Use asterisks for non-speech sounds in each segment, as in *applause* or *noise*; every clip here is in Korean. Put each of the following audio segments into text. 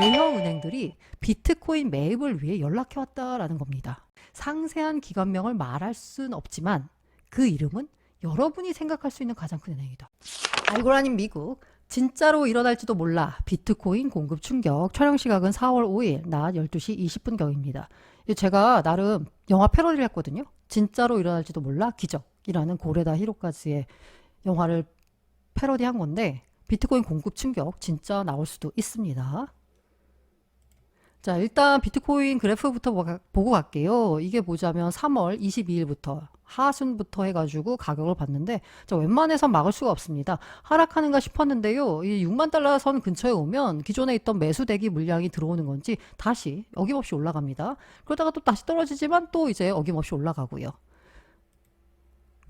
대형 은행들이 비트코인 매입을 위해 연락해 왔다라는 겁니다. 상세한 기관명을 말할 순 없지만 그 이름은 여러분이 생각할 수 있는 가장 큰 은행이다. 알고라님 미국 진짜로 일어날지도 몰라 비트코인 공급 충격 촬영 시각은 4월 5일 낮 12시 20분경입니다. 제가 나름 영화 패러디를 했거든요. 진짜로 일어날지도 몰라 기적이라는 고레다 히로까즈의 영화를 패러디한 건데 비트코인 공급 충격 진짜 나올 수도 있습니다. 자, 일단 비트코인 그래프부터 보고 갈게요. 이게 보자면 3월 22일부터 하순부터 해가지고 가격을 봤는데 자, 웬만해선 막을 수가 없습니다. 하락하는가 싶었는데요. 이 6만 달러 선 근처에 오면 기존에 있던 매수 대기 물량이 들어오는 건지 다시 어김없이 올라갑니다. 그러다가 또 다시 떨어지지만 또 이제 어김없이 올라가고요.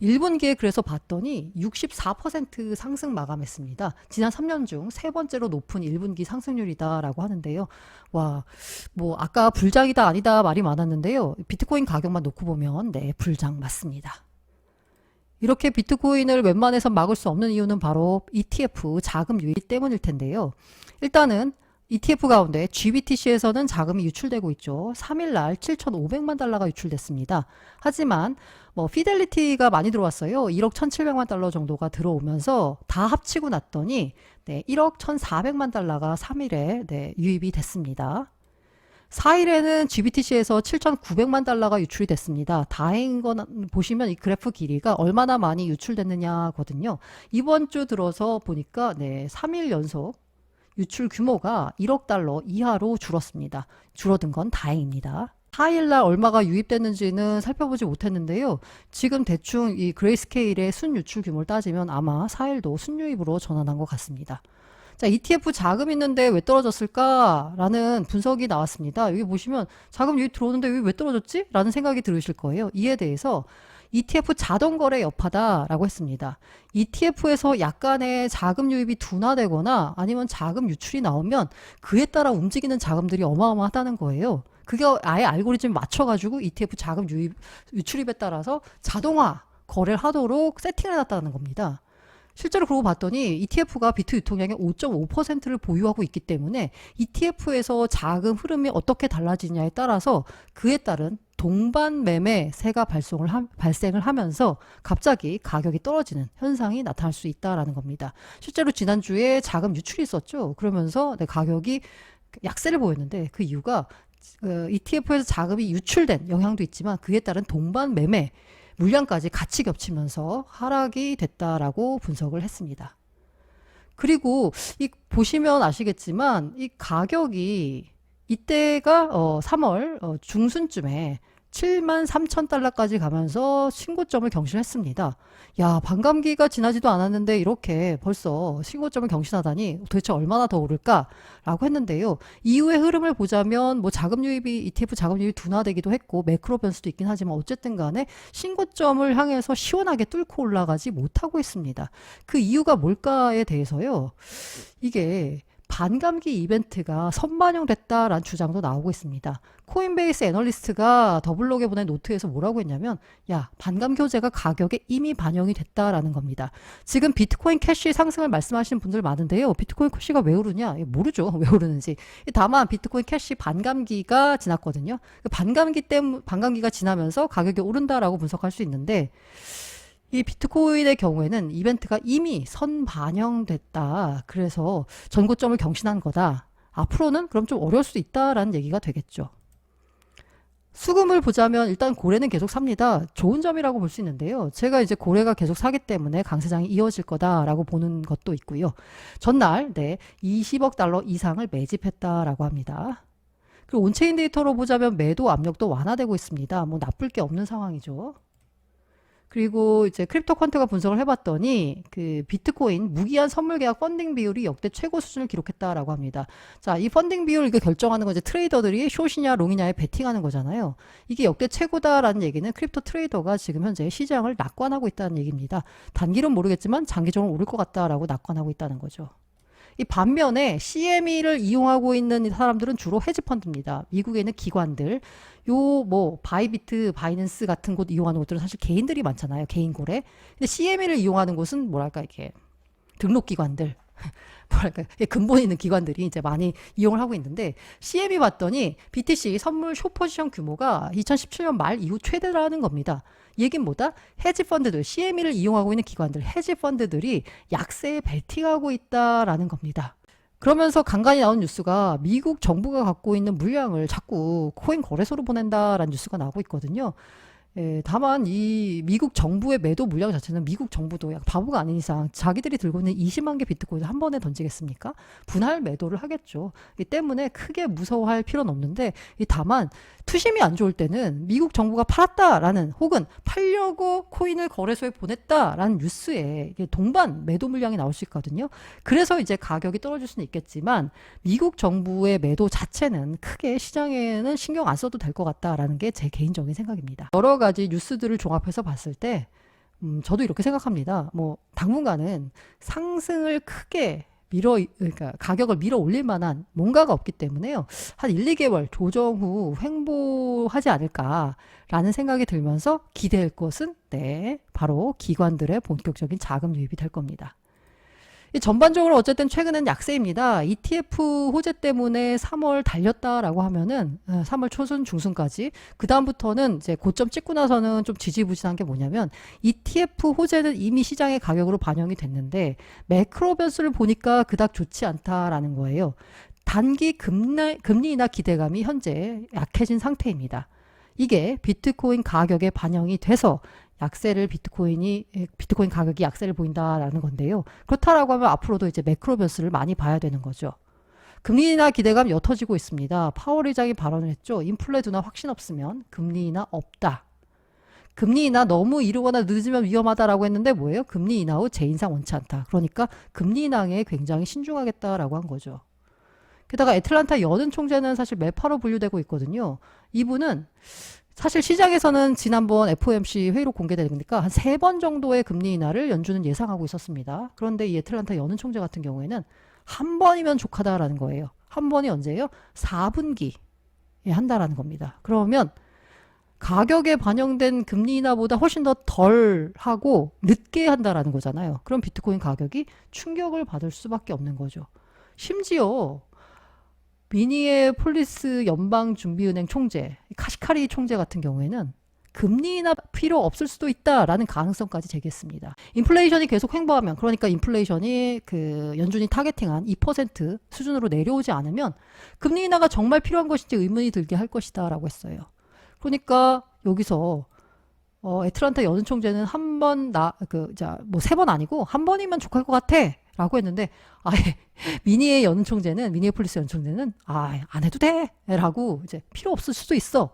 1분기에 그래서 봤더니 64% 상승 마감했습니다. 지난 3년 중 세 번째로 높은 1분기 상승률이다라고 하는데요. 와, 뭐 아까 불장이다 아니다 말이 많았는데요. 비트코인 가격만 놓고 보면 네, 불장 맞습니다. 이렇게 비트코인을 웬만해서 막을 수 없는 이유는 바로 ETF 자금 유입 때문일 텐데요. 일단은 ETF 가운데 GBTC에서는 자금이 유출되고 있죠. 3일 날 7,500만 달러가 유출됐습니다. 하지만 뭐 피델리티가 많이 들어왔어요. 1억 1,700만 달러 정도가 들어오면서 다 합치고 났더니 네, 1억 1,400만 달러가 3일에 네, 유입이 됐습니다. 4일에는 GBTC에서 7,900만 달러가 유출이 됐습니다. 다행인 건 보시면 이 그래프 길이가 얼마나 많이 유출됐느냐거든요. 이번 주 들어서 보니까 네, 3일 연속 유출 규모가 1억 달러 이하로 줄었습니다. 줄어든 건 다행입니다. 4일날 얼마가 유입됐는지는 살펴보지 못했는데요. 지금 대충 이 그레이스케일의 순유출 규모를 따지면 아마 4일도 순유입으로 전환한 것 같습니다. 자, ETF 자금 있는데 왜 떨어졌을까라는 분석이 나왔습니다. 여기 보시면 자금 유입 들어오는데 왜 떨어졌지? 라는 생각이 들으실 거예요. 이에 대해서 ETF 자동 거래 여파다라고 했습니다. ETF에서 약간의 자금 유입이 둔화되거나 아니면 자금 유출이 나오면 그에 따라 움직이는 자금들이 어마어마하다는 거예요. 그게 아예 알고리즘 맞춰가지고 ETF 자금 유입, 유출입에 따라서 자동화 거래를 하도록 세팅을 해놨다는 겁니다. 실제로 그러고 봤더니 ETF가 비트 유통량의 5.5%를 보유하고 있기 때문에 ETF에서 자금 흐름이 어떻게 달라지냐에 따라서 그에 따른 동반 매매세가 발송을 하, 발생을 하면서 갑자기 가격이 떨어지는 현상이 나타날 수 있다라는 겁니다. 실제로 지난주에 자금 유출이 있었죠. 그러면서 네, 가격이 약세를 보였는데 그 이유가 어, ETF에서 자금이 유출된 영향도 있지만 그에 따른 동반 매매 물량까지 같이 겹치면서 하락이 됐다라고 분석을 했습니다. 그리고 이 보시면 아시겠지만 이 가격이 이때가 어 3월 어 중순쯤에 7만 3천 달러까지 가면서 신고점을 경신했습니다. 야, 반감기가 지나지도 않았는데 이렇게 벌써 신고점을 경신하다니 도대체 얼마나 더 오를까라고 했는데요. 이후의 흐름을 보자면 뭐 자금 유입이 ETF 자금 유입이 둔화되기도 했고 매크로 변수도 있긴 하지만 어쨌든 간에 신고점을 향해서 시원하게 뚫고 올라가지 못하고 있습니다. 그 이유가 뭘까에 대해서요. 이게 반감기 이벤트가 선반영됐다라는 주장도 나오고 있습니다. 코인베이스 애널리스트가 더블록에 보낸 노트에서 뭐라고 했냐면 야 반감 교재가 가격에 이미 반영이 됐다라는 겁니다. 지금 비트코인 캐시 상승을 말씀하시는 분들 많은데요. 비트코인 캐시가 왜 오르냐? 모르죠. *laughs* 왜 오르는지. 다만 비트코인 캐시 반감기가 지났거든요. 그 반감기 때문 반감기가 지나면서 가격이 오른다라고 분석할 수 있는데 이 비트코인의 경우에는 이벤트가 이미 선반영됐다. 그래서 전고점을 경신한 거다. 앞으로는 그럼 좀 어려울 수도 있다라는 얘기가 되겠죠. 수금을 보자면 일단 고래는 계속 삽니다. 좋은 점이라고 볼 수 있는데요. 제가 이제 고래가 계속 사기 때문에 강세장이 이어질 거다라고 보는 것도 있고요. 전날 네 20억 달러 이상을 매집했다라고 합니다. 그리고 온체인 데이터로 보자면 매도 압력도 완화되고 있습니다. 뭐 나쁠 게 없는 상황이죠. 그리고 이제 크립토 퀀트가 분석을 해봤더니 그 비트코인 무기한 선물 계약 펀딩 비율이 역대 최고 수준을 기록했다라고 합니다. 자, 이 펀딩 비율 이거 결정하는 건 이제 트레이더들이 숏이냐 롱이냐에 베팅하는 거잖아요. 이게 역대 최고다라는 얘기는 크립토 트레이더가 지금 현재 시장을 낙관하고 있다는 얘기입니다. 단기는 모르겠지만 장기적으로 오를 것 같다라고 낙관하고 있다는 거죠. 이 반면에 CME를 이용하고 있는 사람들은 주로 헤지 펀드입니다. 미국에 있는 기관들, 요 뭐 바이비트, 바이낸스 같은 곳 이용하는 곳들은 사실 개인들이 많잖아요. 개인 거래. 근데 CME를 이용하는 곳은 뭐랄까 이렇게 등록 기관들, 뭐랄까 이 근본 있는 기관들이 이제 많이 이용을 하고 있는데 CM이 봤더니 BTC 선물 쇼포지션 규모가 2017년 말 이후 최대라는 겁니다. 얘긴 뭐다? 헤지 펀드들, CME를 이용하고 있는 기관들, 헤지 펀드들이 약세에 베팅하고 있다라는 겁니다. 그러면서 간간히 나온 뉴스가 미국 정부가 갖고 있는 물량을 자꾸 코인 거래소로 보낸다라는 뉴스가 나오고 있거든요. 예, 다만 이 미국 정부의 매도 물량 자체는 미국 정부도 약 바보가 아닌 이상 자기들이 들고 있는 20만 개 비트코인을 한 번에 던지겠습니까? 분할 매도를 하겠죠. 이 때문에 크게 무서워할 필요는 없는데 이 다만 투심이 안 좋을 때는 미국 정부가 팔았다라는 혹은 팔려고 코인을 거래소에 보냈다라는 뉴스에 동반 매도 물량이 나올 수 있거든요. 그래서 이제 가격이 떨어질 수는 있겠지만 미국 정부의 매도 자체는 크게 시장에는 신경 안 써도 될 것 같다라는 게 제 개인적인 생각입니다. 여러 가지 뉴스들을 종합해서 봤을 때, 음, 저도 이렇게 생각합니다. 뭐, 당분간은 상승을 크게 밀어, 그러니까 가격을 밀어 올릴 만한 뭔가가 없기 때문에요. 한 1, 2개월 조정 후 횡보하지 않을까라는 생각이 들면서 기대할 것은, 네, 바로 기관들의 본격적인 자금 유입이 될 겁니다. 이 전반적으로 어쨌든 최근엔 약세입니다. ETF 호재 때문에 3월 달렸다라고 하면은 어, 3월 초순 중순까지 그 다음부터는 이제 고점 찍고 나서는 좀 지지부진한 게 뭐냐면 ETF 호재는 이미 시장의 가격으로 반영이 됐는데 매크로 변수를 보니까 그닥 좋지 않다라는 거예요. 단기 금리, 금리나 기대감이 현재 약해진 상태입니다. 이게 비트코인 가격에 반영이 돼서 약세를 비트코인이 비트코인 가격이 약세를 보인다라는 건데요. 그렇다라고 하면 앞으로도 이제 매크로 변수를 많이 봐야 되는 거죠. 금리나 기대감 옅어지고 있습니다. 파월 의장이 발언을 했죠. 인플레 둔화 확신 없으면 금리 인하 없다. 금리 인하 너무 이르거나 늦으면 위험하다라고 했는데 뭐예요? 금리 인하 후 재인상 원치 않다. 그러니까 금리 인하에 굉장히 신중하겠다라고 한 거죠. 게다가 애틀란타 여든 총재는 사실 매파로 분류되고 있거든요. 이분은 사실 시장에서는 지난번 FOMC 회의로 공개되니까 한 세 번 정도의 금리 인하를 연준은 예상하고 있었습니다. 그런데 이 애틀란타 여는 총재 같은 경우에는 한 번이면 족하다라는 거예요. 한 번이 언제예요? 4분기에 한다라는 겁니다. 그러면 가격에 반영된 금리 인하보다 훨씬 더 덜 하고 늦게 한다라는 거잖아요. 그럼 비트코인 가격이 충격을 받을 수밖에 없는 거죠. 심지어 미니의 폴리스 연방준비은행 총재 카시카리 총재 같은 경우에는 금리 인하 필요 없을 수도 있다라는 가능성까지 제기했습니다. 인플레이션이 계속 횡보하면 그러니까 인플레이션이 그 연준이 타겟팅한 2% 수준으로 내려오지 않으면 금리 인하가 정말 필요한 것인지 의문이 들게 할 것이다라고 했어요. 그러니까 여기서 어, 애틀란타 여는 총재는 한 번 나 그 자 뭐 세 번 아니고 한 번이면 족할 것 같아. 라고 했는데 아예 *laughs* 미니의 연 총재는 미니애폴리스 연 총재는 아 안 해도 돼 라고 이제 필요 없을 수도 있어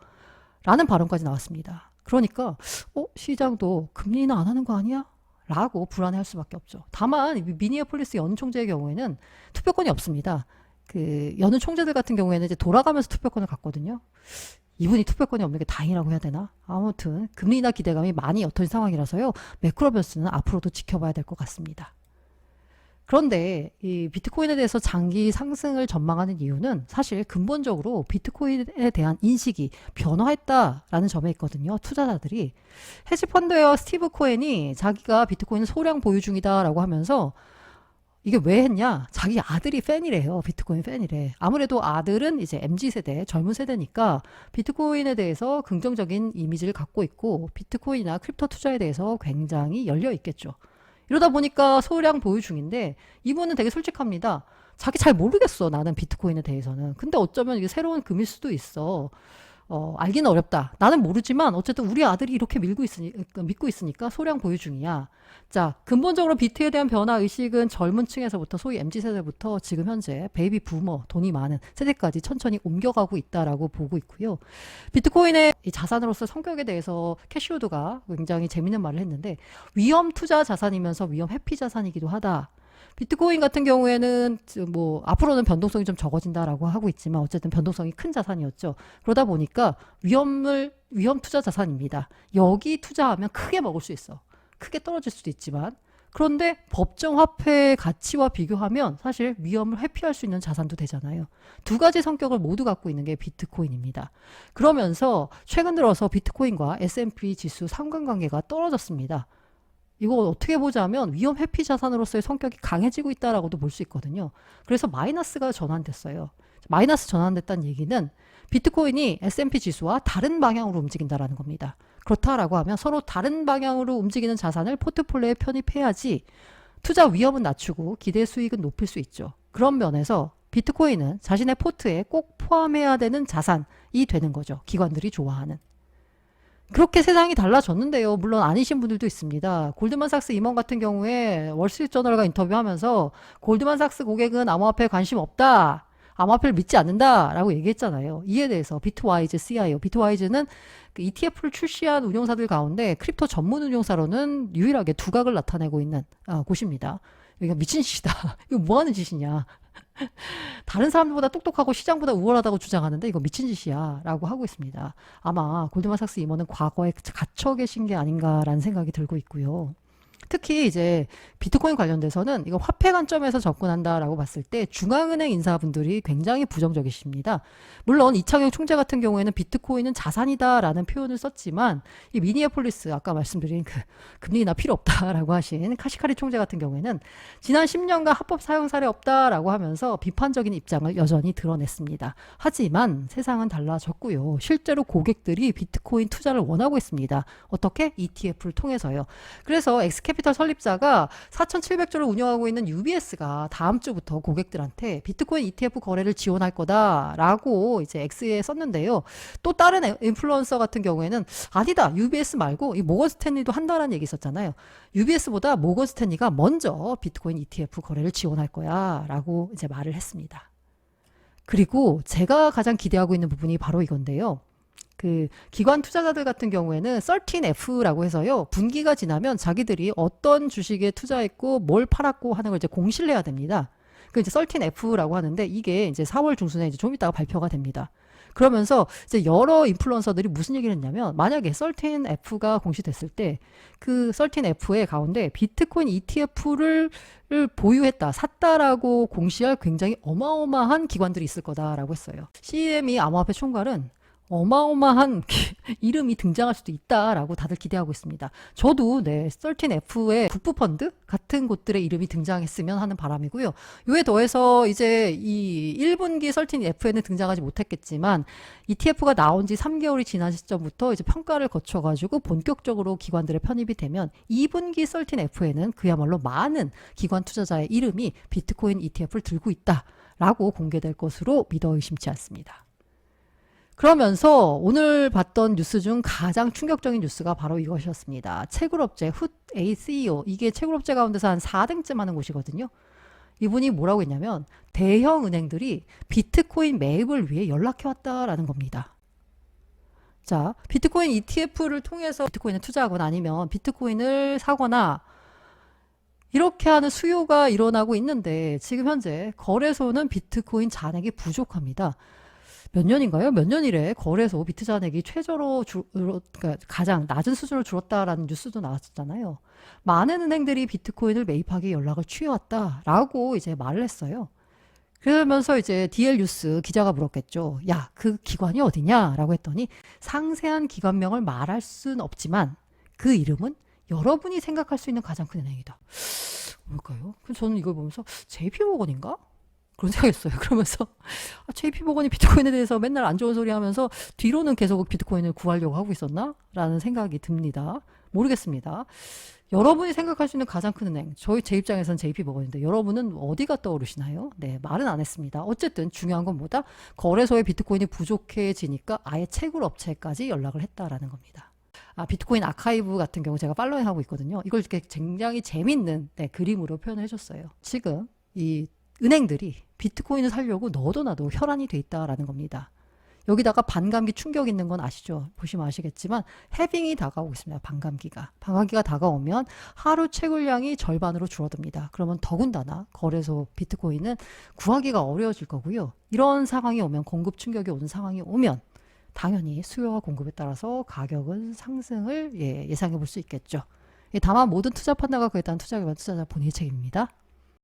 라는 발언까지 나왔습니다. 그러니까 어 시장도 금리 인하 안 하는 거 아니야? 라고 불안해할 수밖에 없죠. 다만 미니애폴리스 연 총재의 경우에는 투표권이 없습니다. 그 여느 총재들 같은 경우에는 이제 돌아가면서 투표권을 갖거든요. 이분이 투표권이 없는 게 다행이라고 해야 되나? 아무튼 금리 인하 기대감이 많이 옅어진 상황이라서요. 매크로 변수는 앞으로도 지켜봐야 될 것 같습니다. 그런데 이 비트코인에 대해서 장기 상승을 전망하는 이유는 사실 근본적으로 비트코인에 대한 인식이 변화했다라는 점에 있거든요. 투자자들이 헤지펀드와 스티브 코엔이 자기가 비트코인 소량 보유 중이다라고 하면서 이게 왜 했냐? 자기 아들이 팬이래요. 비트코인 팬이래. 아무래도 아들은 이제 MZ 세대, 젊은 세대니까 비트코인에 대해서 긍정적인 이미지를 갖고 있고 비트코인이나 크립토 투자에 대해서 굉장히 열려 있겠죠. 이러다 보니까 소량 보유 중인데 이분은 되게 솔직합니다. 자기 잘 모르겠어. 나는 비트코인에 대해서는. 근데 어쩌면 이게 새로운 금일 수도 있어. 어, 알기는 어렵다. 나는 모르지만 어쨌든 우리 아들이 이렇게 밀고 있으니, 믿고 있으니까 소량 보유 중이야. 자, 근본적으로 비트에 대한 변화 의식은 젊은 층에서부터 소위 MZ세대부터 지금 현재 베이비 부머, 돈이 많은 세대까지 천천히 옮겨가고 있다라고 보고 있고요. 비트코인의 이 자산으로서 성격에 대해서 캐시우드가 굉장히 재밌는 말을 했는데 위험 투자 자산이면서 위험 회피 자산이기도 하다. 비트코인 같은 경우에는 뭐 앞으로는 변동성이 좀 적어진다라고 하고 있지만 어쨌든 변동성이 큰 자산이었죠. 그러다 보니까 위험을 위험 투자 자산입니다. 여기 투자하면 크게 먹을 수 있어. 크게 떨어질 수도 있지만 그런데 법정 화폐 가치와 비교하면 사실 위험을 회피할 수 있는 자산도 되잖아요. 두 가지 성격을 모두 갖고 있는 게 비트코인입니다. 그러면서 최근 들어서 비트코인과 S&P 지수 상관관계가 떨어졌습니다. 이거 어떻게 보자면 위험 회피 자산으로서의 성격이 강해지고 있다라고도 볼 수 있거든요. 그래서 마이너스가 전환됐어요. 마이너스 전환됐다는 얘기는 비트코인이 S&P 지수와 다른 방향으로 움직인다라는 겁니다. 그렇다라고 하면 서로 다른 방향으로 움직이는 자산을 포트폴리오에 편입해야지 투자 위험은 낮추고 기대 수익은 높일 수 있죠. 그런 면에서 비트코인은 자신의 포트에 꼭 포함해야 되는 자산이 되는 거죠. 기관들이 좋아하는. 그렇게 세상이 달라졌는데요. 물론 아니신 분들도 있습니다. 골드만삭스 임원 같은 경우에 월스트리트저널과 인터뷰하면서 골드만삭스 고객은 암호화폐에 관심 없다. 암호화폐를 믿지 않는다라고 얘기했잖아요. 이에 대해서 비트와이즈 CIO, 비트와이즈는 그 ETF를 출시한 운용사들 가운데 크립토 전문 운용사로는 유일하게 두각을 나타내고 있는 아, 곳입니다. 여기가 미친 짓이다. *laughs* 이거 뭐 하는 짓이냐. 다른 사람들보다 똑똑하고 시장보다 우월하다고 주장하는데 이거 미친 짓이야 라고 하고 있습니다. 아마 골드만삭스 임원은 과거에 갇혀 계신 게 아닌가라는 생각이 들고 있고요. 특히 이제 비트코인 관련돼서는 이거 화폐 관점에서 접근한다라고 봤을 때 중앙은행 인사분들이 굉장히 부정적이십니다. 물론 이창용 총재 같은 경우에는 비트코인은 자산이다라는 표현을 썼지만 이 미니애폴리스 아까 말씀드린 그 금리 나 필요 없다라고 하신 카시카리 총재 같은 경우에는 지난 10년간 합법 사용 사례 없다라고 하면서 비판적인 입장을 여전히 드러냈습니다. 하지만 세상은 달라졌고요. 실제로 고객들이 비트코인 투자를 원하고 있습니다. 어떻게? ETF를 통해서요. 그래서 엑스캐피 털 설립자가 4,700조를 운영하고 있는 UBS가 다음 주부터 고객들한테 비트코인 ETF 거래를 지원할 거다라고 이제 X에 썼는데요. 또 다른 에- 인플루언서 같은 경우에는 아니다. UBS 말고 이 모건 스탠리도 한다라는 얘기 있었잖아요. UBS보다 모건 스탠리가 먼저 비트코인 ETF 거래를 지원할 거야라고 이제 말을 했습니다. 그리고 제가 가장 기대하고 있는 부분이 바로 이건데요. 그 기관 투자자들 같은 경우에는 13F라고 해서요. 분기가 지나면 자기들이 어떤 주식에 투자했고 뭘 팔았고 하는 걸 이제 공시를 해야 됩니다. 그 이제 13F라고 하는데 이게 이제 4월 중순에 이제 좀 이따가 발표가 됩니다. 그러면서 이제 여러 인플루언서들이 무슨 얘기를 했냐면 만약에 13F가 공시됐을 때 그 13F의 가운데 비트코인 ETF를 보유했다, 샀다라고 공시할 굉장히 어마어마한 기관들이 있을 거다라고 했어요. CME 암호화폐 총괄은 어마어마한 *laughs* 이름이 등장할 수도 있다라고 다들 기대하고 있습니다. 저도 네, 13F의 국부펀드 같은 곳들의 이름이 등장했으면 하는 바람이고요. 이에 더해서 이제 이 1분기 13F에는 등장하지 못했겠지만 ETF가 나온 지 3개월이 지난 시점부터 이제 평가를 거쳐가지고 본격적으로 기관들의 편입이 되면 2분기 13F에는 그야말로 많은 기관 투자자의 이름이 비트코인 ETF를 들고 있다 라고 공개될 것으로 믿어 의심치 않습니다. 그러면서 오늘 봤던 뉴스 중 가장 충격적인 뉴스가 바로 이것이었습니다. 채굴업체 훗 A CEO 이게 채굴업체 가운데서 한 4등쯤 하는 곳이거든요. 이분이 뭐라고 했냐면 대형 은행들이 비트코인 매입을 위해 연락해 왔다라는 겁니다. 자, 비트코인 ETF를 통해서 비트코인에 투자하거나 아니면 비트코인을 사거나 이렇게 하는 수요가 일어나고 있는데 지금 현재 거래소는 비트코인 잔액이 부족합니다. 몇 년인가요? 몇 년 이래 거래소 비트 잔액이 최저로 줄, 그러니까 가장 낮은 수준으로 줄었다라는 뉴스도 나왔었잖아요. 많은 은행들이 비트코인을 매입하기 연락을 취해왔다라고 이제 말을 했어요. 그러면서 이제 DL 뉴스 기자가 물었겠죠. 야, 그 기관이 어디냐? 라고 했더니 상세한 기관명을 말할 수는 없지만 그 이름은 여러분이 생각할 수 있는 가장 큰 은행이다. 뭘까요? 저는 이걸 보면서 JP모건인가? 그런 생각했어요. *laughs* 그러면서 아, JP모건이 비트코인에 대해서 맨날 안 좋은 소리 하면서 뒤로는 계속 비트코인을 구하려고 하고 있었나? 라는 생각이 듭니다. 모르겠습니다. 여러분이 생각할 수 있는 가장 큰 은행, 저희 제 입장에서는 JP모건인데 여러분은 어디가 떠오르시나요? 네, 말은 안 했습니다. 어쨌든 중요한 건 뭐다? 거래소에 비트코인이 부족해지니까 아예 채굴 업체까지 연락을 했다라는 겁니다. 아, 비트코인 아카이브 같은 경우 제가 팔로잉 하고 있거든요. 이걸 이렇게 굉장히 재밌는 네, 그림으로 표현을 해줬어요. 지금 이 은행들이 비트코인을 살려고 너도 나도 혈안이 돼 있다라는 겁니다. 여기다가 반감기 충격 있는 건 아시죠? 보시면 아시겠지만 해빙이 다가오고 있습니다. 반감기가. 반감기가 다가오면 하루 채굴량이 절반으로 줄어듭니다. 그러면 더군다나 거래소 비트코인은 구하기가 어려워질 거고요. 이런 상황이 오면 공급 충격이 오는 상황이 오면 당연히 수요와 공급에 따라서 가격은 상승을 예, 예상해 볼 수 있겠죠. 예, 다만 모든 투자 판단과 그에 따른 투자 기반 투자자 본인의 책임입니다.